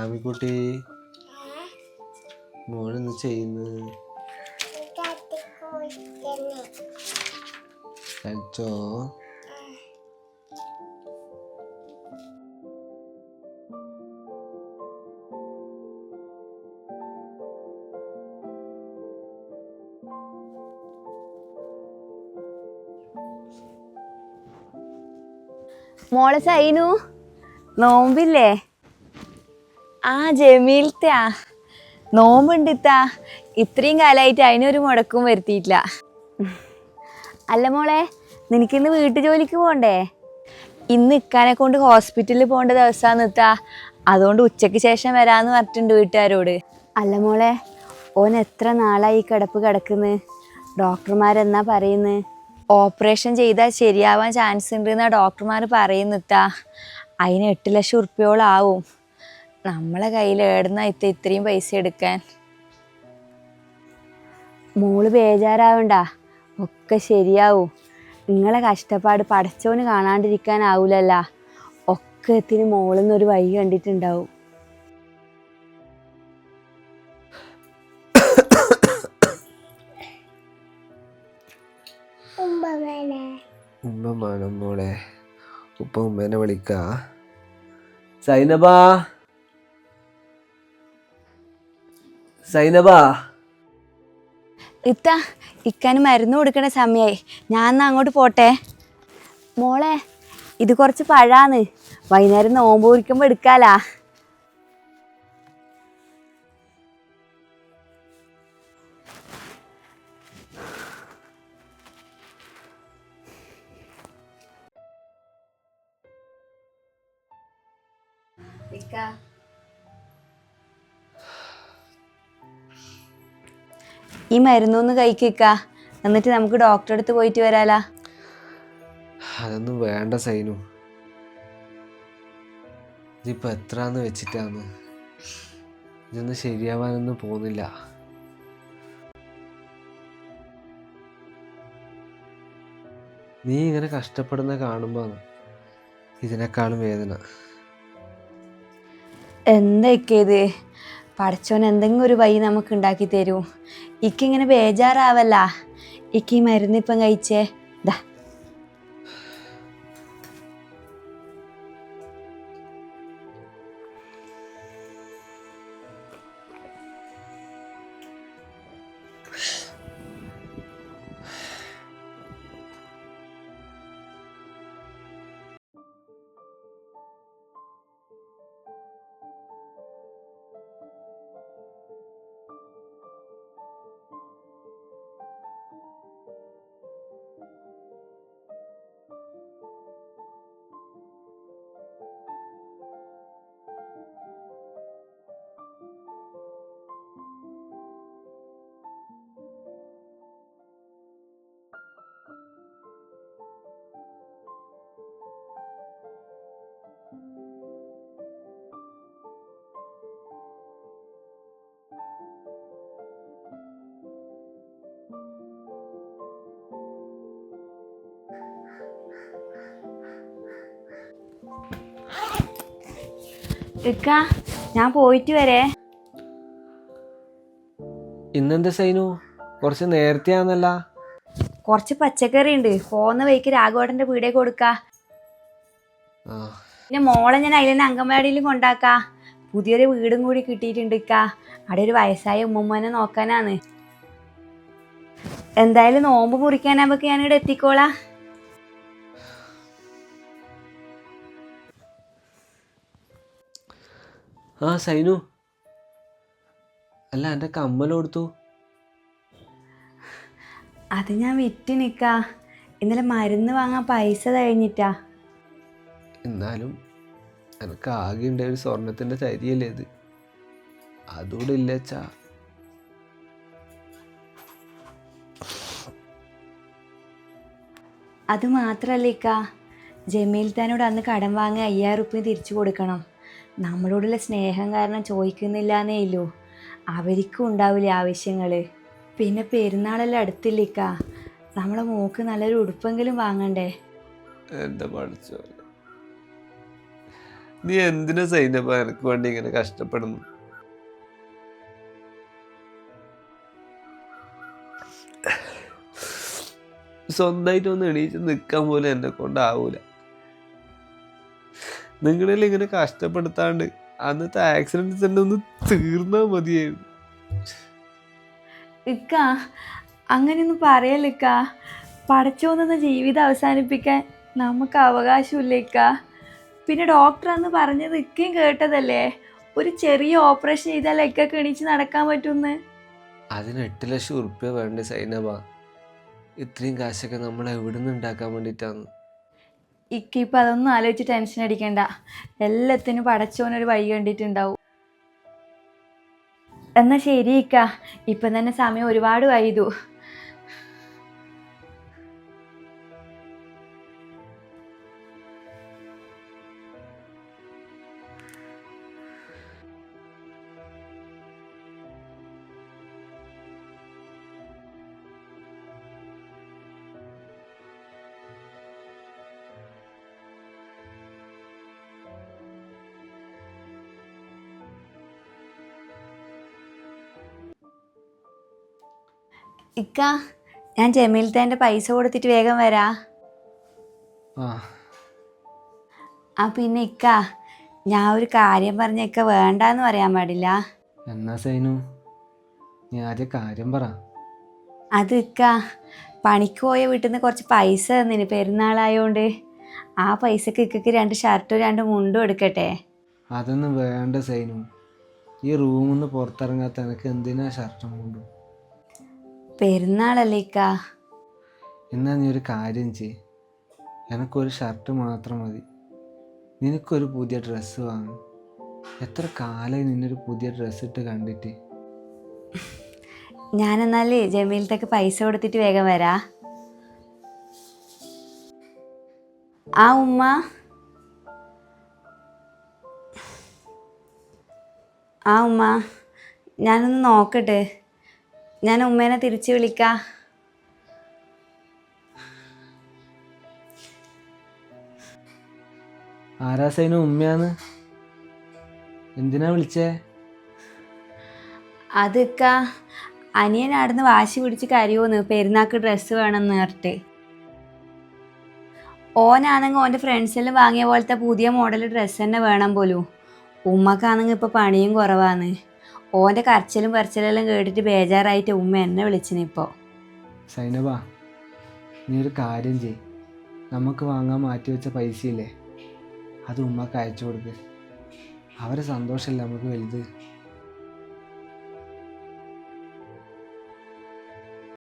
ആമിക്കുട്ടി. മോളെന്ന് ചെയ്യുന്നത് കഴിച്ചോ? മോളെ സൈനു നോമ്പില്ലേ? ആ ജമീലത്താ നോമ്പുണ്ടിത്താ. ഇത്രയും കാലമായിട്ട് അതിനൊരു മുടക്കും വരുത്തിയിട്ടില്ല. അല്ല മോളെ നിനക്കിന്ന് വീട്ടു ജോലിക്ക് പോകണ്ടേ ഇന്ന് ഇക്കാനെ കൊണ്ട് ഹോസ്പിറ്റലിൽ പോകേണ്ട ദിവസമാണ് നിത്താ അതുകൊണ്ട് ഉച്ചയ്ക്ക് ശേഷം വരാമെന്ന് പറഞ്ഞിട്ടുണ്ട് വീട്ടുകാരോട്. അല്ല മോളെ ഓൻ എത്ര നാളായി കിടപ്പ് കിടക്കുന്നു? ഡോക്ടർമാരെന്നാ പറയുന്നത് ഓപ്പറേഷൻ ചെയ്താൽ ശരിയാവാൻ ചാൻസ് ഉണ്ട് ഡോക്ടർമാർ പറയുന്നിത്താ അതിന് എട്ട് ലക്ഷം ഉറുപ്പ്യോളം ആവും നമ്മളെ കയ്യിൽ ഏടുന്ന ഇത്ത ഇത്രയും പൈസ എടുക്കാൻ? മോൾ ബേജാറാവണ്ട. ഒക്കെ ശരിയാവൂ. നിങ്ങളെ കഷ്ടപ്പാട് പടച്ചോന് കാണാണ്ടിരിക്കാനാവൂലല്ല. ഒക്കെ എത്തിന് നിന്നൊരു വഴി കണ്ടിട്ടുണ്ടാവും. ഉമ്മ മോളെ ഉപ്പ ഉമ്മേനെ വിളിക്കാ. സൈനബാ. സൈനബാ. ഇത്ത ഇക്കാന് മരുന്ന് കൊടുക്കണ സമയായി. ഞാൻ അങ്ങോട്ട് പോട്ടെ? മോളെ ഇത് കുറച്ച് പഴാന്ന്. വൈകുന്നേരം നോമ്പ് കുറിക്കുമ്പോൾ എടുക്കാലാ. ഈ മരുന്നൊന്ന് കഴിക്കുക എന്നിട്ട് നമുക്ക് ഡോക്ടറെ അടുത്ത് പോയിട്ട് വരാലാ. അതൊന്നും വേണ്ട സൈനു. ഇതിപ്പോ എത്രാന്ന് വെച്ചിട്ടാന്ന്? ഇതൊന്നും ശരിയാവാനൊന്നും പോകുന്നില്ല. നീ ഇങ്ങനെ കഷ്ടപ്പെടുന്ന കാണുമ്പോ ഇതിനേക്കാളും വേദന. എന്തൊക്കെ ഇത്? പഠിച്ചോൻ എന്തെങ്കിലും ഒരു വഴി നമുക്ക് ഉണ്ടാക്കി തരൂ. ഇക്കിങ്ങനെ ബേജാറാവല്ല. ഇക്ക് ഈ മരുന്നിപ്പം കഴിച്ചേ. ദാ ഇക്ക ഞാൻ പോയിട്ട് വരേ. ഇന്നെന്താ സൈനു? കുറച്ച് നേരത്തെയാന്നല്ല. കുറച്ച് പച്ചക്കറി ഉണ്ട് പോകുന്ന വഴിക്ക് രാഘവേട്ടന്റെ വീടേ കൊടുക്ക. പിന്നെ മോളെ ഞാൻ അതിലെ അങ്കൻവാടിയിൽ കൊണ്ടാക്കാ. പുതിയൊരു വീടും കൂടി കിട്ടിയിട്ടുണ്ട് ഇക്ക. അവിടെ ഒരു വയസ്സായ ഉമ്മമ്മനെ നോക്കാനാണ്. എന്തായാലും നോമ്പ് മുറിക്കാനാകുമ്പോ ഞാനിവിടെ എത്തിക്കോളാം. ആ സൈനു. അല്ല എന്റെ കമ്മൽ കൊടുത്തു. അത് ഞാൻ വിറ്റ് നിക്കാ. ഇന്നലെ മരുന്ന് വാങ്ങാൻ പൈസ കഴിഞ്ഞിട്ടാ എന്നാലും എനിക്ക് ആകെ ഉണ്ടായ ഒരു സ്വർണത്തിന്റെ തരിയല്ലേ ഇത്. അതുകൂടെ ഇല്ലച്ചാ അത് മാത്രല്ല ഇക്ക. ജമീൽ താനോട് അന്ന് കടം വാങ്ങി അയ്യായിരം റുപ്യ തിരിച്ചു കൊടുക്കണം. നമ്മളോടുള്ള സ്നേഹം കാരണം ചോദിക്കുന്നില്ല ഇല്ലൂ. അവർക്കും ഉണ്ടാവില്ലേ ആവശ്യങ്ങൾ പിന്നെ പെരുന്നാളെല്ലാം അടുത്തില്ലിക്ക നമ്മളെ മോക്ക് നല്ലൊരു ഉടുപ്പെങ്കിലും വാങ്ങണ്ടേ? എന്താ നീ എന്തിനാ സൈനപ്പ എനിക്ക് വേണ്ടി ഇങ്ങനെ കഷ്ടപ്പെടുന്നു? സ്വന്തമായിട്ട് ഒന്ന് എണീച്ച് നിൽക്കാൻ പോലും എന്നെ കൊണ്ടാവൂല. നിങ്ങളിൽ ഇങ്ങനെ കഷ്ടപ്പെടുത്താണ്ട് അന്നത്തെ ആക്സിഡന്റ് തന്നെ ഒന്ന് തീർന്നാ മതിയായിരുന്നു. ഇക്ക അങ്ങനെയൊന്നും പറയലിക്ക പഠിച്ചോന്ന ജീവിതം അവസാനിപ്പിക്കാൻ നമുക്ക് അവകാശമില്ല ഇക്ക? പിന്നെ ഡോക്ടർ അന്ന് പറഞ്ഞത് ഇക്കയും കേട്ടതല്ലേ? ഒരു ചെറിയ ഓപ്പറേഷൻ ചെയ്താൽ ഇക്ക എണീച്ച് നടക്കാൻ പറ്റുമെന്ന് അതിന് എട്ട് ലക്ഷം ഉറുപ്പ്യ വേണ്ടേ സൈനബ? ഇത്രയും കാശൊക്കെ നമ്മൾ എവിടെ നിന്ന് ഉണ്ടാക്കാൻ വേണ്ടിയിട്ടാണ് ഇക്ക ഇപ്പം അതൊന്നും ആലോചിച്ച് ടെൻഷൻ അടിക്കണ്ട. എല്ലാത്തിനും പടച്ചോനൊരു വഴി കണ്ടിട്ടുണ്ടാവും. എന്നാൽ ശരി ഇക്ക. ഇപ്പം തന്നെ സമയം ഒരുപാട് വൈകു ഇക്ക ഞാൻ ജമീലത്തേന്റെ പൈസ കൊടുത്തിട്ട് വേഗം വരാ. ആ. പിന്നെ ഇക്ക ഞാൻ ഒരു കാര്യം പറഞ്ഞ ഇക്ക വേണ്ടാന്ന് പറയാൻ പാടില്ല. എന്നാ സൈനു? നീ ആദ്യം കാര്യം പറ. അത് ഇക്ക പണിക്ക് പോയ വീട്ടിൽ നിന്ന് കുറച്ച് പൈസ തന്നിന് പെരുന്നാളായോണ്ട്. ആ പൈസക്ക് ഇക്കക്ക് രണ്ട് ഷർട്ടും രണ്ട് മുണ്ടും എടുക്കട്ടെ. അതൊന്നും വേണ്ട സൈനു. ഈ റൂമിൽ നിന്ന് പുറത്തിറങ്ങാത്ത എനിക്ക് എന്തിനാ ഷർട്ടും കൊണ്ടു പെരുന്നാളല്ലേ ഇക്ക? എന്നാ നീ ഒരു കാര്യം ചെയ് എനക്കൊരു ഷർട്ട് മാത്രം മതി. നിനക്കൊരു പുതിയ ഡ്രസ്സ് വാങ്ങും. എത്ര കാലമായി നിന്നൊരു പുതിയ ഡ്രസ്സ് ഇട്ട് കണ്ടിട്ട്? ഞാൻ എന്നാൽ ജമീലത്തേക്ക് പൈസ കൊടുത്തിട്ട് വേഗം വരാ. ആ ഉമ്മ. ആ ഉമ്മ ഞാനൊന്ന് നോക്കട്ടെ. ഞാൻ ഉമ്മേനെ തിരിച്ചു വിളിക്കാം. ആരാ സൈനു ഉമ്മയാന്ന്? എന്തിനാ വിളിച്ചേ? അതൊക്ക അനിയൻ അവിടുന്ന് വാശി പിടിച്ച് കരയോന്ന് പെരുന്നാക്ക് ഡ്രസ്സ് വേണമെന്ന് പറഞ്ഞിട്ട്. ഓനാണെങ്കിൽ ഓന്റെ ഫ്രണ്ട്സെല്ലാം വാങ്ങിയ പോലത്തെ പുതിയ മോഡൽ ഡ്രസ്സ് തന്നെ വേണം പോലും. ഉമ്മക്കാണെങ്കിൽ ഇപ്പോൾ പണിയും കുറവാണ് ഓന്റെ കരച്ചിലും പറിച്ചിലെല്ലാം കേട്ടിട്ട് ബേജാറായിട്ട് ഉമ്മ എന്നെ വിളിച്ചിന് ഇപ്പോൾ സൈനബ നീ ഒരു കാര്യം ചെയ് നമുക്ക് വാങ്ങാൻ മാറ്റി വെച്ച പൈസയില്ലേ? അത് ഉമ്മക്ക് അയച്ചു കൊടുക്ക്. അവരെ സന്തോഷമല്ലേ നമുക്ക് വലുത്?